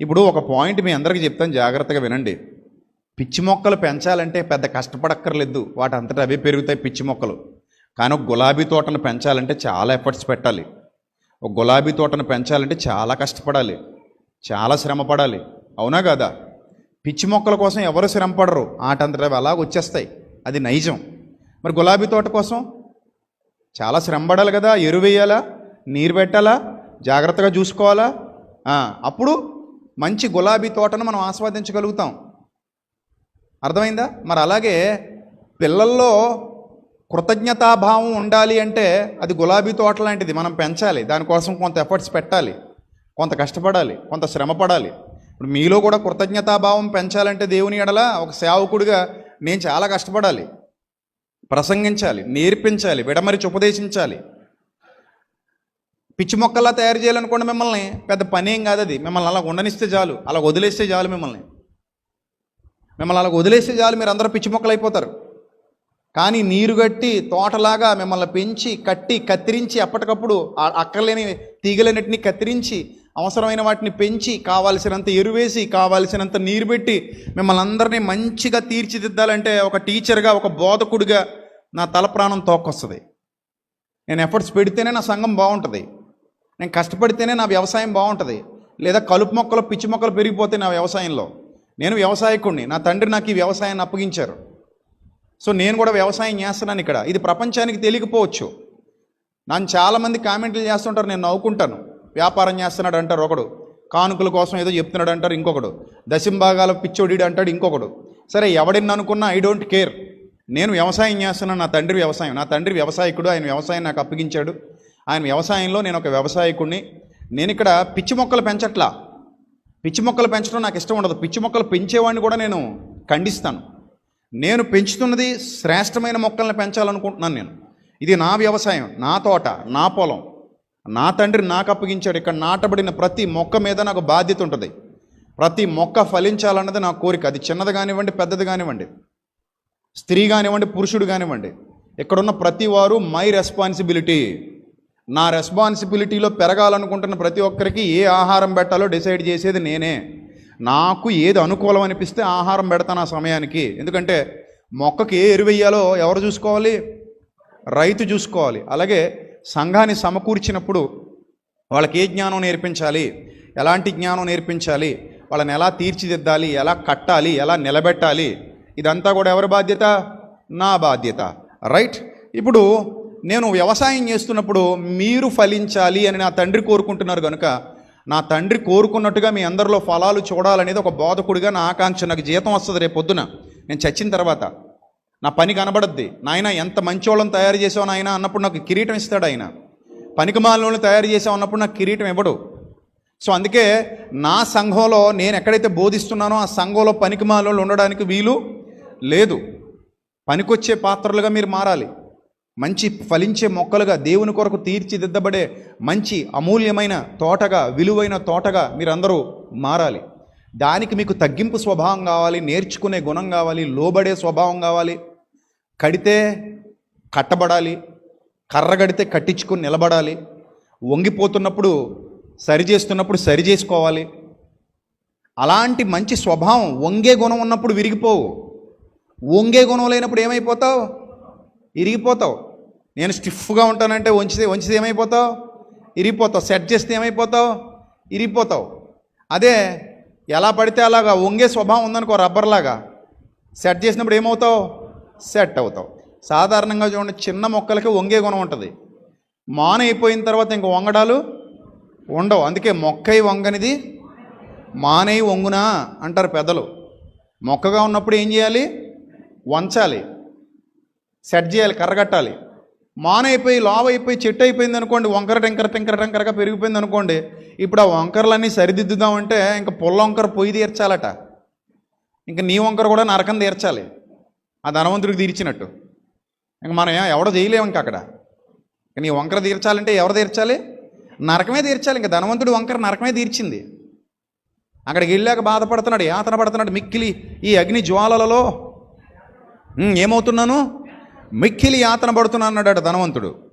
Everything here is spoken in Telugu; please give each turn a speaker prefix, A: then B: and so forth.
A: ఇప్పుడు ఒక పాయింట్ మీ అందరికీ చెప్తాను జాగ్రత్తగా వినండి. పిచ్చి మొక్కలు పెంచాలంటే పెద్ద కష్టపడక్కర్లేదు. వాటి అంతటా అవే పెరుగుతాయి పిచ్చి మొక్కలు. కానీ ఒక గులాబీ తోటను పెంచాలంటే చాలా ఎఫర్ట్స్ పెట్టాలి. ఒక గులాబీ తోటను పెంచాలంటే చాలా కష్టపడాలి. చాలా శ్రమ పడాలి అవునా కదా? పిచ్చి మొక్కల కోసం ఎవరు శ్రమ పడరు ఆటంతటా అవి అలాగ వచ్చేస్తాయి. అది నైజం. మరి గులాబీ తోట కోసం చాలా శ్రమ పడాలి కదా? ఎరువు వేయాలా నీరు పెట్టాలా? జాగ్రత్తగా చూసుకోవాలా? అప్పుడు మంచి గులాబీ తోటను మనం ఆస్వాదించగలుగుతాం. అర్థమైందా? మరి అలాగే పిల్లల్లో కృతజ్ఞతాభావం ఉండాలి అంటే అది గులాబీ తోట లాంటిది. మనం పెంచాలి. దానికోసం కొంత ఎఫర్ట్స్ పెట్టాలి. కొంత కష్టపడాలి. కొంత శ్రమ పడాలి ఇప్పుడు మీలో కూడా కృతజ్ఞతాభావం పెంచాలంటే దేవుని ఎడల ఒక సేవకుడిగా నేను చాలా కష్టపడాలి. ప్రసంగించాలి. నేర్పించాలి. విడమరిచి ఉపదేశించాలి. పిచ్చి మొక్కల్లా తయారు చేయాలనుకోండి మిమ్మల్ని పెద్ద పని ఏం కాదు అది మిమ్మల్ని అలా ఉండనిస్తే చాలు అలా వదిలేస్తే చాలు మిమ్మల్ని. మిమ్మల్ని అలా వదిలేస్తే చాలు మీరు అందరూ పిచ్చి మొక్కలు అయిపోతారు. కానీ నీరు కట్టి తోటలాగా మిమ్మల్ని పెంచి కట్టి కత్తిరించి అప్పటికప్పుడు అక్కర్లేని తీగలన్నిటిని కత్తిరించి అవసరమైన వాటిని పెంచి కావాల్సినంత ఎరువేసి కావాల్సినంత నీరు పెట్టి మిమ్మల్ని అందరినీ మంచిగా తీర్చిదిద్దాలంటే ఒక టీచర్గా ఒక బోధకుడిగా నా తల ప్రాణం తోక్కొస్తుంది. నేను ఎఫర్ట్స్ పెడితేనే నా సంఘం బాగుంటుంది. నేను కష్టపడితేనే నా వ్యవసాయం బాగుంటుంది. లేదా కలుపు మొక్కలు పిచ్చి మొక్కలు పెరిగిపోతాయి నా వ్యవసాయంలో. నేను వ్యవసాయకుడిని నా తండ్రి నాకు ఈ వ్యవసాయాన్ని అప్పగించారు. సో నేను కూడా వ్యవసాయం చేస్తున్నాను ఇక్కడ. ఇది ప్రపంచానికి తెలియకపోవచ్చు. నన్ను చాలామంది కామెంట్లు చేస్తుంటారు నేను నవ్వుకుంటాను. వ్యాపారం చేస్తున్నాడు అంటారు ఒకడు. కానుకల కోసం ఏదో చెప్తున్నాడు అంటారు ఇంకొకడు. దశంభాగాల పిచ్చోడి అంటాడు ఇంకొకడు. సరే ఎవడిని అనుకున్నా ఐ డోంట్ కేర్ నేను వ్యవసాయం చేస్తున్నాను నా తండ్రి వ్యవసాయం. నా తండ్రి వ్యవసాయకుడు ఆయన వ్యవసాయం నాకు అప్పగించాడు. ఆయన వ్యవసాయంలో నేను ఒక వ్యవసాయకుడిని నేను ఇక్కడ పిచ్చి మొక్కలు పెంచట్లా. పిచ్చి మొక్కలు పెంచడం నాకు ఇష్టం ఉండదు. పిచ్చి మొక్కలు పెంచేవాడిని కూడా నేను ఖండిస్తాను. నేను పెంచుతున్నది శ్రేష్టమైన మొక్కల్ని పెంచాలనుకుంటున్నాను నేను. ఇది నా వ్యవసాయం నా తోట నా పొలం. నా తండ్రి నాకు అప్పగించాడు. ఇక్కడ నాటబడిన ప్రతి మొక్క మీద నాకు బాధ్యత ఉంటుంది. ప్రతి మొక్క ఫలించాలన్నది నా కోరిక. అది చిన్నది కానివ్వండి పెద్దది కానివ్వండి. స్త్రీ కానివ్వండి పురుషుడు కానివ్వండి. ఇక్కడున్న ప్రతి వారు మై రెస్పాన్సిబిలిటీ. నా రెస్పాన్సిబిలిటీలో పెరగాలనుకుంటున్న ప్రతి ఒక్కరికి ఏ ఆహారం పెట్టాలో డిసైడ్ చేసేది నేనే. నాకు ఏది అనుకూలం అనిపిస్తే ఆహారం పెడతాను ఆ సమయానికి. ఎందుకంటే మొక్కకి ఏ ఎరువు వేయాలో ఎవరు చూసుకోవాలి? రైతు చూసుకోవాలి. అలాగే సంఘాన్ని సమకూర్చినప్పుడు వాళ్ళకి ఏ జ్ఞానం నేర్పించాలి? ఎలాంటి జ్ఞానం నేర్పించాలి? వాళ్ళని ఎలా తీర్చిదిద్దాలి? ఎలా కట్టాలి? ఎలా నిలబెట్టాలి? ఇదంతా కూడా ఎవరి బాధ్యత? నా బాధ్యత. రైట్ ఇప్పుడు నేను వ్యవసాయం చేస్తున్నప్పుడు మీరు ఫలించాలి అని నా తండ్రి కోరుకుంటున్నారు కనుక నా తండ్రి కోరుకున్నట్టుగా మీ అందరిలో ఫలాలు చూడాలనేది ఒక బోధకుడిగా నా ఆకాంక్ష నాకు జీతం వస్తుంది రేపు పొద్దున. నేను చచ్చిన తర్వాత. నా పని కనబడద్ది. నాయన ఎంత మంచోళ్ళని తయారు చేసావు నాయన అన్నప్పుడు నాకు కిరీటం ఇస్తాడు ఆయన. పనికిమాలను తయారు చేసావు అన్నప్పుడు నాకు కిరీటం ఇవ్వడు. సో అందుకే నా సంఘంలో నేను ఎక్కడైతే బోధిస్తున్నానో ఆ సంఘంలో పనికిమాలలో ఉండడానికి వీలు లేదు. పనికొచ్చే పాత్రలుగా మీరు మారాలి. మంచి ఫలించే మొక్కలుగా దేవుని కొరకు తీర్చిదిద్దబడే మంచి అమూల్యమైన తోటగా విలువైన తోటగా మీరందరూ మారాలి. దానికి మీకు తగ్గింపు స్వభావం కావాలి నేర్చుకునే గుణం కావాలి లోబడే స్వభావం కావాలి. కడితే కట్టబడాలి కర్ర కడితే కట్టించుకుని నిలబడాలి. వంగిపోతున్నప్పుడు సరి చేస్తున్నప్పుడు సరి చేసుకోవాలి. అలాంటి మంచి స్వభావం వంగే గుణం ఉన్నప్పుడు విరిగిపోవు. వంగే గుణం లేనప్పుడు ఏమైపోతావు? ఇరిగిపోతావు. నేను స్టిఫ్గా ఉంటానంటే వంచితే వంచితే ఏమైపోతావు? ఇరిగిపోతావు. సెట్ చేస్తే ఏమైపోతావు? ఇరిగిపోతావు. అదే ఎలా పడితే అలాగా వంగే స్వభావం ఉందనుకో రబ్బర్లాగా. సెట్ చేసినప్పుడు ఏమవుతావు? సెట్ అవుతావు. సాధారణంగా చూడండి చిన్న మొక్కలకి వంగే గుణం ఉంటుంది. మాన అయిపోయిన తర్వాత ఇంక వంగడాలు ఉండవు. అందుకే మొక్కై వంగనిది మానై వంగునా అంటారు పెద్దలు. మొక్కగా ఉన్నప్పుడు ఏం చేయాలి? వంచాలి. సెట్ చేయాలి కర్రగట్టాలి. మానైపోయి లావ్ అయిపోయి చెట్టు అయిపోయింది అనుకోండి వంకర టెంకర టెంకర టెంకరగా పెరిగిపోయింది అనుకోండి ఇప్పుడు ఆ వంకరలన్నీ సరిదిద్దుదామంటే ఇంకా పుల్ల వంకర పొయ్యి తీర్చాలట. ఇంకా నీ వంకర కూడా నరకం తీర్చాలి. ఆ ధనవంతుడికి తీర్చినట్టు. ఇంక మనం ఎవడో చేయలేము ఇంకా అక్కడ. నీ వంకర తీర్చాలంటే ఎవరు తీర్చాలి? నరకమే తీర్చాలి. ఇంకా ధనవంతుడు వంకర నరకమే తీర్చింది. అక్కడికి వెళ్ళాక బాధపడుతున్నాడు యాతన పడుతున్నాడు మిక్కిలి ఈ అగ్ని జ్వాలలలో. ఏమవుతున్నాను? మిక్కిలి యాతన పడుతున్నా అన్నాడు ధనవంతుడు.